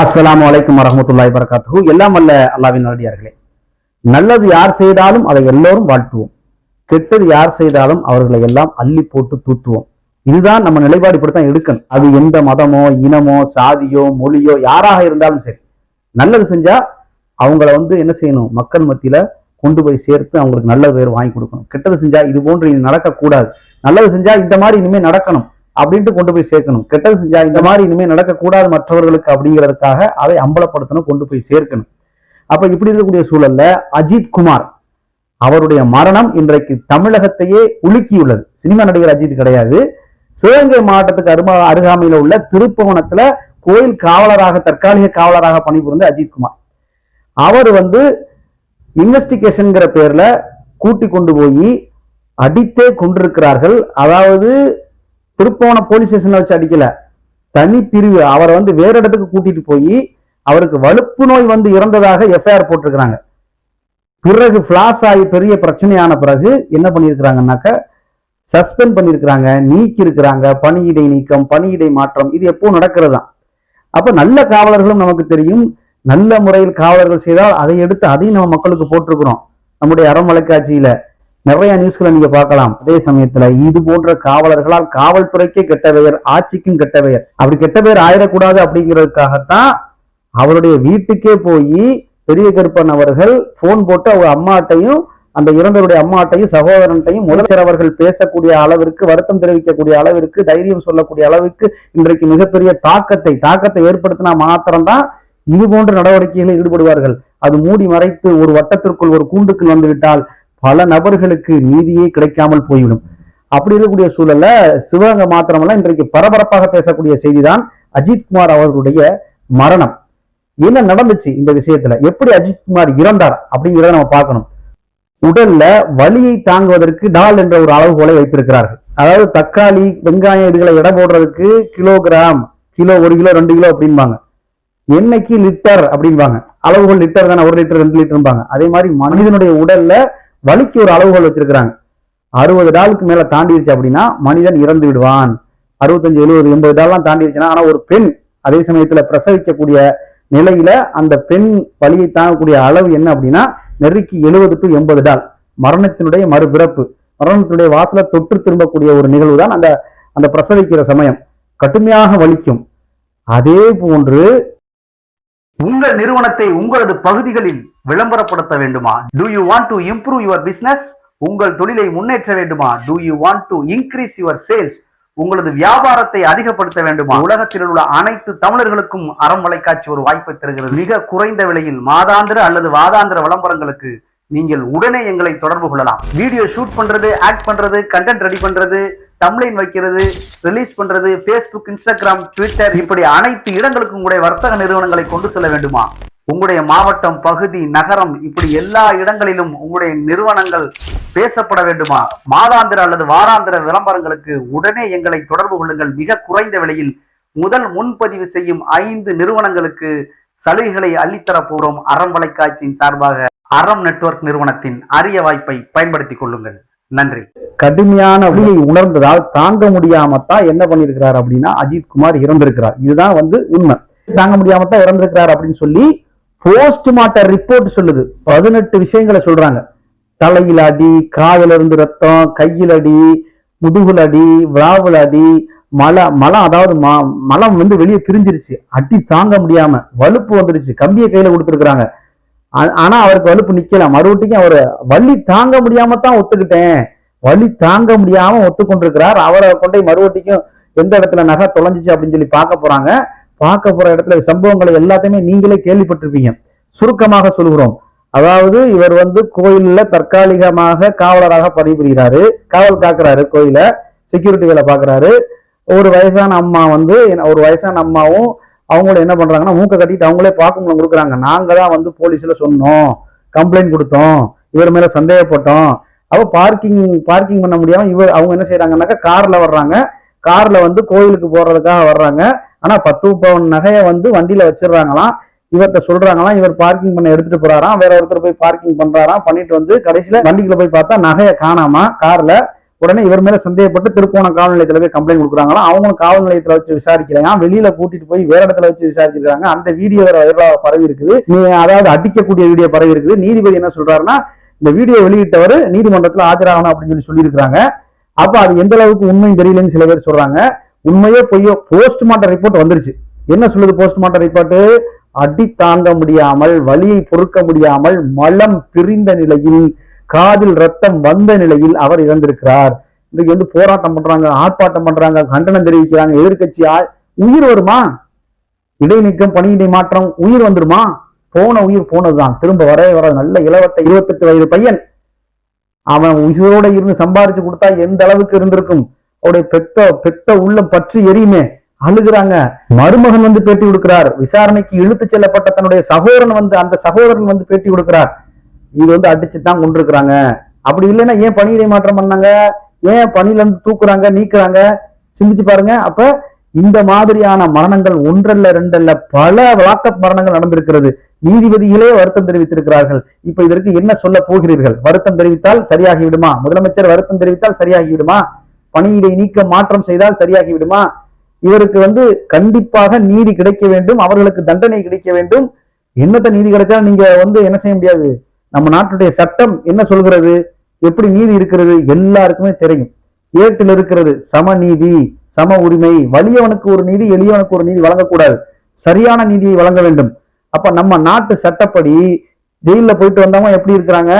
அஸ்லாம் அலைக்கும் வரமத்துல்லாய் வரகாத்து எல்லாம் அல்ல அல்லாவின் நல்லடியார்களே நல்லது யார் செய்தாலும் அதை எல்லோரும் வாழ்த்துவோம். கெட்டது யார் செய்தாலும் அவர்களை எல்லாம் அள்ளி போட்டு தூத்துவோம். இதுதான் நம்ம நிலைப்பாடு இப்படித்தான் எடுக்கணும். அது எந்த மதமோ இனமோ சாதியோ மொழியோ யாராக இருந்தாலும் சரி. நல்லது செஞ்சா அவங்கள வந்து என்ன செய்யணும்? மக்கள் மத்தியில கொண்டு போய் சேர்த்து அவங்களுக்கு நல்ல பேர் வாங்கி கொடுக்கணும். கெட்டது செஞ்சா இது போன்று நடக்கக்கூடாது. நல்லது செஞ்சா இந்த மாதிரி இனிமே நடக்கணும். அப்படின்ட்டு கொண்டு போய் சேர்க்கணும். கெட்டது செஞ்சா இந்த மாதிரி இனிமேல் நடக்கக்கூடாது மற்றவர்களுக்கு அப்படிங்கிறதுக்காக அதை அம்பலப்படுத்தணும் கொண்டு போய் சேர்க்கணும். அப்ப இப்படி இருக்கக்கூடிய சூழல்ல அஜித் குமார் அவருடைய மரணம் இன்றைக்கு தமிழகத்தையே உலுக்கியுள்ளது. சினிமா நடிகர் அஜித் கிடையாது. சிவகங்கை மாவட்டத்துக்கு அருமா அருகாமையில உள்ள திருப்புவனத்துல கோயில் காவலராக தற்காலிக காவலராக பணிபுரிந்த அஜித் குமார். அவர் வந்து இன்வெஸ்டிகேஷன்ங்கிற பேர்ல கூட்டி கொண்டு போய் அடித்தே கொண்டிருக்கிறார்கள். அதாவது திருப்போன போலீஸ் ஸ்டேஷன்ல வச்சு அடிக்கல. தனி பிரிவு. அவரை வந்து வேற இடத்துக்கு கூட்டிட்டு போய் அவருக்கு வலுப்பு நோய் வந்து இறந்ததாக எஃப்ஐஆர் போட்டிருக்கிறாங்க. பிறகு பிளாஸ் ஆகி பெரிய பிரச்சனையான பிறகு என்ன பண்ணியிருக்கிறாங்கன்னாக்க சஸ்பெண்ட் பண்ணியிருக்கிறாங்க நீக்கி இருக்கிறாங்க பணியிடை நீக்கம் பணியிடை மாற்றம் இது எப்போ நடக்கிறது தான் அப்போ நல்ல காவலர்களும் நமக்கு தெரியும். நல்ல முறையில் காவலர்கள் செய்தால் அதை எடுத்து அதையும் நம்ம மக்களுக்கு போட்டிருக்கிறோம். நம்முடைய அறமலைக்காட்சியில. நிறைய நியூஸ்களை நீங்க பார்க்கலாம். அதே சமயத்துல இது போன்ற காவலர்களால் காவல்துறைக்கே கெட்ட பெயர் ஆட்சிக்கும் கெட்ட பெயர். அப்படி கெட்ட பெயர் ஆயிடக்கூடாது அப்படிங்கிறதுக்காகத்தான் அவருடைய வீட்டுக்கே போய் பெரிய கருப்பன் அவர்கள் போன் போட்டு அவங்க அம்மாட்டையும் அந்த இறந்தவருடைய அம்மாட்டையும் சகோதரன்ட்டையும் முதலமைச்சர் அவர்கள் பேசக்கூடிய அளவிற்கு வருத்தம் தெரிவிக்கக்கூடிய அளவிற்கு தைரியம் சொல்லக்கூடிய அளவுக்கு இன்றைக்கு மிகப்பெரிய தாக்கத்தை தாக்கத்தை ஏற்படுத்தினா மாத்திரம்தான் இது போன்ற நடவடிக்கைகளில் ஈடுபடுவார்கள். அது மூடி மறைத்து ஒரு வட்டத்திற்குள் ஒரு கூண்டுக்குள் வந்து விட்டால் பல நபர்களுக்கு நீதியே கிடைக்காமல் போய்விடும். அப்படி இருக்கக்கூடிய சூழல்ல சிவகங்கை மாத்திரமல்ல இன்றைக்கு பரபரப்பாக பேசக்கூடிய செய்திதான் அஜித்குமார் அவர்களுடைய மரணம். என்ன நடந்துச்சு இந்த விஷயத்துல? எப்படி அஜித்குமார் இறந்தார் அப்படிங்கிறத நம்ம பார்க்கணும். உடல்ல வலியை தாங்குவதற்கு டால் என்ற ஒரு அளவுகோலை வைத்திருக்கிறார்கள். அதாவது தக்காளி வெங்காயம் இதுகளை எடை போடுறதுக்கு கிலோகிராம் கிலோ ஒரு கிலோ ரெண்டு கிலோ அப்படிம்பாங்க. என்னைக்கு லிட்டர் அப்படிம்பாங்க. அளவுகள் லிட்டர் தானே ஒரு லிட்டர் ரெண்டு லிட்டர்பாங்க அதே மாதிரி மனிதனுடைய உடல்ல வலிக்கு ஒரு அளவுகள் வச்சிருக்கிறாங்க. அறுபது டாலுக்கு மேல தாண்டிடுச்சு அப்படின்னா மனிதன் இறந்து விடுவான். அறுபத்தஞ்சு எழுபது எண்பது டால்லாம் தாண்டிடுச்சுன்னா ஆனா ஒரு பெண் அதே சமயத்துல பிரசவிக்கக்கூடிய நிலையில அந்த பெண் வலியை தாங்கக்கூடிய அளவு என்ன அப்படின்னா நெருக்கி எழுபது டு எண்பது டால். மரணத்தினுடைய மறுபிறப்பு. மரணத்தினுடைய வாசல தொற்று திரும்பக்கூடிய ஒரு நிகழ்வு தான் அந்த அந்த பிரசவிக்கிற சமயம். கடுமையாக வலிக்கும். அதே போன்று உங்கள் நிறுவனத்தை உங்களது பகுதிகளில் விளம்பரப்படுத்த வேண்டுமா? Do you want to improve your business உங்கள் தொழிலை முன்னேற்ற வேண்டுமா? Do you want to increase your sales உங்களது வியாபாரத்தை அதிகப்படுத்த வேண்டுமா? உலகத்தில் உள்ள அனைத்து தமிழர்களுக்கும் அறம் வலைக்காட்சி ஒரு வாய்ப்பை தருகிறது. மிக குறைந்த விலையில் மாதாந்திர அல்லது வாதாந்திர விளம்பரங்களுக்கு நீங்கள் உடனே எங்களை தொடர்பு கொள்ளலாம். வீடியோ ஷூட் பண்றது ஆக்ட் பண்றது கண்டென்ட் ரெடி பண்றது தம்ப்ளைன் வைக்கிறது ரிலீஸ் பண்றது ஃபேஸ்புக் இன்ஸ்டாகிராம் ட்விட்டர் இப்படி அனைத்து இடங்களுக்கும் உங்களுடைய வர்த்தக நிறுவனங்களை கொண்டு செல்ல வேண்டுமா? உங்களுடைய மாவட்டம் பகுதி நகரம் இப்படி எல்லா இடங்களிலும் உங்களுடைய நிறுவனங்கள் பேசப்பட வேண்டுமா? மாதாந்திர அல்லது வாராந்திர விளம்பரங்களுக்கு உடனே எங்களை தொடர்பு கொள்ளுங்கள். மிக குறைந்த விலையில் முதல் முன்பதிவு செய்யும் ஐந்து நிறுவனங்களுக்கு சலுகைகளை அள்ளித்தர போகிறோம் அறம் வலைக்காட்சியின் சார்பாக அறம் நெட்வொர்க் நிறுவனத்தின் அரிய வாய்ப்பை பயன்படுத்திக் கொள்ளுங்கள். நன்றி. கடுமையான வழியை உணர்ந்ததால் தாங்க முடியாமத்தான் என்ன பண்ணிருக்கிறார் அப்படின்னா அஜித் குமார் இறந்திருக்கிறார். இதுதான் வந்து உண்மை. தாங்க முடியாமத்தான் இறந்திருக்கிறார் அப்படின்னு சொல்லி போஸ்ட்மார்ட்டம் ரிப்போர்ட் சொல்லுது. பதினெட்டு விஷயங்களை சொல்றாங்க. தலையில் அடி காதல இருந்து ரத்தம் கையில் அடி முதுகுல அடி விழாவில் அடி மலை மலம் அதாவது ம- மலம் வந்து வெளியே பிரிஞ்சிருச்சு. அடி தாங்க முடியாம வலுப்பு வந்துருச்சு. கம்பியை கையில கொடுத்துருக்குறாங்க. ஆனா அவருக்கு வலுப்பு நிக்கல. மறுபடியும் அவர் வள்ளி தாங்க முடியாம தான் ஒத்துக்கிட்டேன். வழி தாங்க முடியாம ஒத்துக்கொண்டிருக்கிறார். அவரை கொண்டே மறுபடியும் எந்த இடத்துல நகை தொலைஞ்சிச்சு அப்படின்னு சொல்லி பார்க்க போறாங்க. பார்க்க போற இடத்துல சம்பவங்களை எல்லாத்தையுமே நீங்களே கேள்விப்பட்டிருப்பீங்க. சுருக்கமாக சொல்கிறோம் அதாவது இவர் வந்து கோயில்ல தற்காலிகமாக காவலராக பணிபுரிகிறாரு. காவல் காக்குறாரு கோயில. செக்யூரிட்டி வேலை பாக்குறாரு ஒரு வயசான அம்மா வந்து ஒரு வயசான அம்மாவும் அவங்கள என்ன பண்றாங்கன்னா மூக்க கட்டிட்டு அவங்களே பார்க்கும்போது கொடுக்குறாங்க. நாங்க தான் வந்து போலீஸ்ல சொன்னோம். கம்ப்ளைண்ட் கொடுத்தோம். இவர் மேல சந்தேகப்பட்டோம். அப்போ பார்க்கிங் பார்க்கிங் பண்ண முடியாம இவர் அவங்க என்ன செய்யறாங்கன்னாக்கா கார்ல வர்றாங்க. கார்ல வந்து கோயிலுக்கு போறதுக்காக வர்றாங்க. ஆனா பத்து பவுன் நகையை வந்து வண்டியில வச்சிடுறாங்களாம். இவர்கிட்ட சொல்றாங்களாம் இவர் பார்க்கிங் பண்ண எடுத்துட்டு போறாராம். வேற ஒருத்தர் போய் பார்க்கிங் பண்றாராம். பண்ணிட்டு வந்து கடைசியில வண்டிக்குள்ள போய் பார்த்தா நகையை காணாமா கார்ல உடனே இவர் மேல சந்தேகப்பட்டு திருப்போணம் காவல் நிலையத்துல போய் கம்ப்ளைண்ட் கொடுக்குறாங்களா? அவங்களும் காவல் நிலையத்துல வச்சு விசாரிக்கலையா? வெளியில கூட்டிட்டு போய் வேற இடத்துல வச்சு விசாரிச்சிருக்காங்க. அந்த வீடியோ வேற பரவி இருக்குது. நீ அதாவது அடிக்கக்கூடிய வீடியோ பரவி இருக்குது. நீதிபதி என்ன சொல்றாருன்னா இந்த வீடியோ வெளியிட்டவர் நீதிமன்றத்துல ஆஜராகணும் அப்படின்னு சொல்லி சொல்லியிருக்காங்க அப்ப அது எந்த அளவுக்கு உண்மையும் தெரியலன்னு சில பேர் சொல்றாங்க. உண்மையோ பொய்யோ போஸ்ட்மார்ட்டம் ரிப்போர்ட் வந்துருச்சு. என்ன சொல்லுது போஸ்ட்மார்ட்டம் ரிப்போர்ட் அடி தாங்க முடியாமல் வலியை பொறுக்க முடியாமல் மலம் பிரிந்த நிலையில் காதில் ரத்தம் வந்த நிலையில் அவர் இறந்திருக்கிறார். இன்றைக்கு வந்து போராட்டம் பண்றாங்க ஆர்ப்பாட்டம் பண்றாங்க கண்டனம் தெரிவிக்கிறாங்க எதிர்கட்சி உயிர் வருமா? இடைநீக்கம் பணியிடை மாற்றம் உயிர் வந்துருமா? போன உயிர் போனதுதான். திரும்ப வரவே வர நல்ல இளவட்ட இருபத்தெட்டு வயது பையன். அவன் உயிரோட இருந்து சம்பாரிச்சு கொடுத்தா எந்த அளவுக்கு இருந்திருக்கும்? அவருடைய பெத்த பெத்த உள்ளம் பற்றி எரியுமே. அழுகுறாங்க. மருமகன் வந்து பேட்டி கொடுக்கிறார். விசாரணைக்கு இழுத்து செல்லப்பட்ட தன்னுடைய சகோதரன் வந்து அந்த சகோதரன் வந்து பேட்டி கொடுக்கிறார். இது வந்து அடிச்சு தான் கொண்டிருக்கிறாங்க. அப்படி இல்லைன்னா ஏன் பணியிடை மாற்றம் பண்ணாங்க? ஏன் பணியில இருந்து தூக்குறாங்க நீக்குறாங்க? சிந்திச்சு பாருங்க. அப்ப இந்த மாதிரியான மரணங்கள் ஒன்றல்ல ரெண்டல்ல பல வாக்கப் மரணங்கள் நடந்திருக்கிறது. நீதிபதிகளே வருத்தம் தெரிவித்திருக்கிறார்கள். இப்ப இதற்கு என்ன சொல்ல போகிறீர்கள்? வருத்தம் தெரிவித்தால் சரியாகி விடுமா? முதலமைச்சர் வருத்தம் தெரிவித்தால் சரியாகி விடுமா? பணியிடை நீக்க மாற்றம் செய்தால் சரியாகி விடுமா? இவருக்கு வந்து கண்டிப்பாக நீதி கிடைக்க வேண்டும். அவர்களுக்கு தண்டனை கிடைக்க வேண்டும். என்னத்த நீதி கிடைச்சாலும் நீங்க வந்து என்ன செய்ய முடியாது? நம்ம நாட்டுடைய சட்டம் என்ன சொல்கிறது? எப்படி நீதி இருக்கிறது? எல்லாருக்குமே தெரியும். ஏட்டில் இருக்கிறது சமநீதி சம உரிமை. வலியவனுக்கு ஒரு நீதி எளியவனுக்கு ஒரு நீதி வழங்கக்கூடாது. சரியான நீதியை வழங்க வேண்டும். அப்ப நம்ம நாட்டு சட்டப்படி ஜெயில போயிட்டு வந்தவங்க எப்படி இருக்கிறாங்க?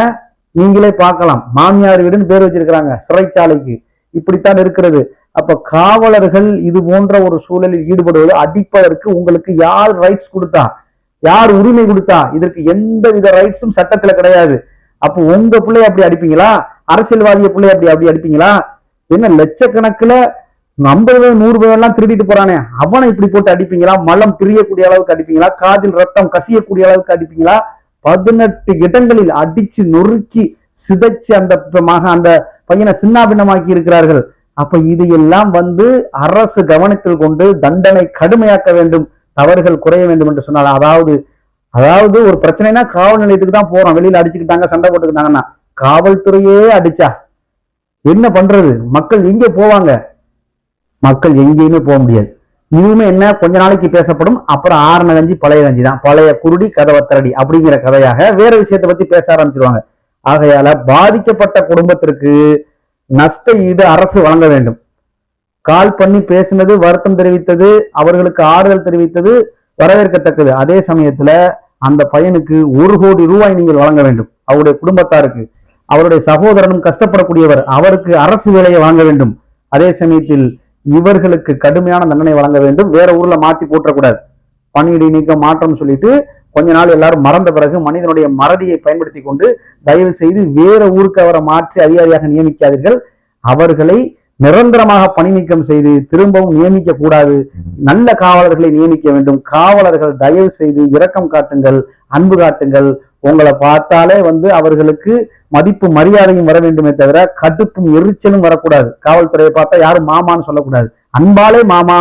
நீங்களே பார்க்கலாம். மாமியார் வீடுன்னு பேர் வச்சிருக்கிறாங்க சிறைச்சாலைக்கு. இப்படித்தான் இருக்கிறது. அப்ப காவலர்கள் இது போன்ற ஒரு சூழலில் ஈடுபடுவது அடிப்பதற்கு உங்களுக்கு யார் ரைட்ஸ் கொடுத்தா? யார் உரிமை கொடுத்தா? இதற்கு எந்த வித ரைட்ஸும் சட்டத்துல கிடையாது. அப்போ உங்க பிள்ளைய அப்படி அடிப்பீங்களா? அரசியல்வாதிய பிள்ளைய அப்படி அப்படி அடிப்பீங்களா? என்ன லட்சக்கணக்கில் ஐம்பது பேர் நூறு பேர் எல்லாம் திருடிட்டு போறானே. அவனை இப்படி போட்டு அடிப்பீங்களா? மலம் பிரியக்கூடிய அளவுக்கு அடிப்பீங்களா? காதில் ரத்தம் கசியக்கூடிய அளவுக்கு அடிப்பீங்களா? பதினெட்டு இடங்களில் அடிச்சு நொறுக்கி சிதைச்சு அந்த அந்த பையனை சின்னாபின்னமாக்கி இருக்கிறார்கள். அப்ப இது எல்லாம் வந்து அரசு கவனத்தில் கொண்டு தண்டனை கடுமையாக்க வேண்டும். தவறுகள் குறைய வேண்டும் என்று சொன்னால் அதாவது அதாவது ஒரு பிரச்சனைனா காவல் நிலையத்துக்கு தான் போறோம். வெளியில அடிச்சுக்கிட்டாங்க சண்டை போட்டுக்கிட்டாங்கன்னா காவல்துறையே அடிச்சா என்ன பண்றது? மக்கள் எங்கே போவாங்க. மக்கள் எங்கேயுமே போக முடியாது. இதுவுமே என்ன? கொஞ்ச நாளைக்கு பேசப்படும். அப்புறம் ஆரண கஞ்சி பழைய கஞ்சி தான். பழைய குருடி கதவை திரடி அப்படிங்கிற கதையாக வேற விஷயத்தை பத்தி பேச ஆரம்பிச்சிருவாங்க. ஆகையால பாதிக்கப்பட்ட குடும்பத்திற்கு நஷ்ட ஈடு அரசு வழங்க வேண்டும். கால் பண்ணி பேசினது வருத்தம் தெரிவித்தது அவர்களுக்கு ஆறுதல் தெரிவித்தது வரவேற்கத்தக்கது. அதே சமயத்துல அந்த பையனுக்கு ஒரு கோடி ரூபாய் நீங்கள் வழங்க வேண்டும். அவருடைய குடும்பத்தாருக்கு. அவருடைய சகோதரனும் கஷ்டப்படக்கூடியவர். அவருக்கு அரசு வேலையை வழங்க வேண்டும். அதே சமயத்தில் இவர்களுக்கு கடுமையான தண்டனை வழங்க வேண்டும். வேற ஊர்ல மாத்தி போட்டக்கூடாது பணியிடை நீக்கம் மாற்றம் சொல்லிட்டு கொஞ்ச நாள் எல்லாரும் மறந்த பிறகு மனிதனுடைய மறதியை பயன்படுத்தி கொண்டு தயவு செய்து வேற ஊருக்கு அவரை மாற்றி அதிகாரியாக நியமிக்காதீர்கள். அவர்களை நிரந்தரமாக பணி நீக்கம் செய்து திரும்பவும் நியமிக்க கூடாது. நல்ல காவலர்களை நியமிக்க வேண்டும். காவலர்கள் தயவு செய்து இரக்கம் காட்டுங்கள் அன்பு காட்டுங்கள். உங்களை பார்த்தாலே வந்து அவர்களுக்கு மதிப்பு மரியாதையும் வர வேண்டுமே தவிர கடுப்பும் எரிச்சலும் வரக்கூடாது. காவல்துறையை பார்த்தா யாரும் மாமான்னு சொல்லக்கூடாது. அன்பாலே மாமா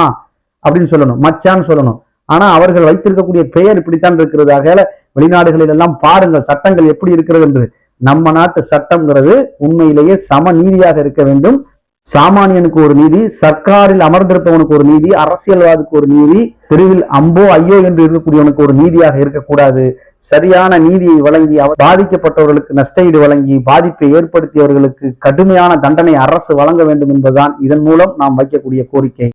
அப்படின்னு சொல்லணும் மச்சான்னு சொல்லணும். ஆனா அவர்கள் வைத்திருக்கக்கூடிய பெயர் இப்படித்தான் இருக்கிறது. ஆகையால வெளிநாடுகளில் எல்லாம் பாருங்கள் சட்டங்கள் எப்படி இருக்கிறது என்று. நம்ம நாட்டு சட்டம்ங்கிறது உண்மையிலேயே சம நீதியாக இருக்க வேண்டும். சாமானியனுக்கு ஒரு நீதி சர்க்காரில் அமர்ந்திருப்பவனுக்கு ஒரு நீதி அரசியல்வாதிக்கு ஒரு நீதி தெருவில் அம்போ ஐயோ என்று இருக்கக்கூடியவனுக்கு ஒரு நீதியாக இருக்கக்கூடாது. சரியான நீதியை வழங்கி அவர் பாதிக்கப்பட்டவர்களுக்கு நஷ்டஈடு வழங்கி பாதிப்பை ஏற்படுத்தியவர்களுக்கு கடுமையான தண்டனை அரசு வழங்க வேண்டும் என்பதுதான் இதன் மூலம் நாம் வைக்கக்கூடிய கோரிக்கை.